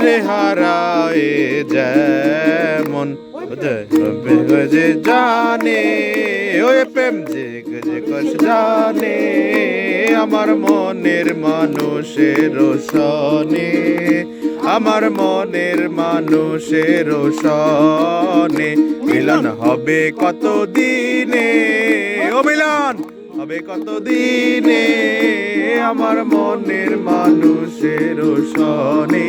রে হারায় যেমন যে জানে ওয়ে প্রেম যে গজে কষ জানে আমার মনের মানুষের সনে আমার মনের মানুষের সনে মিলন হবে কত দিনে ও মিলন হবে কত দিনে আমার মনের মানুষের সনে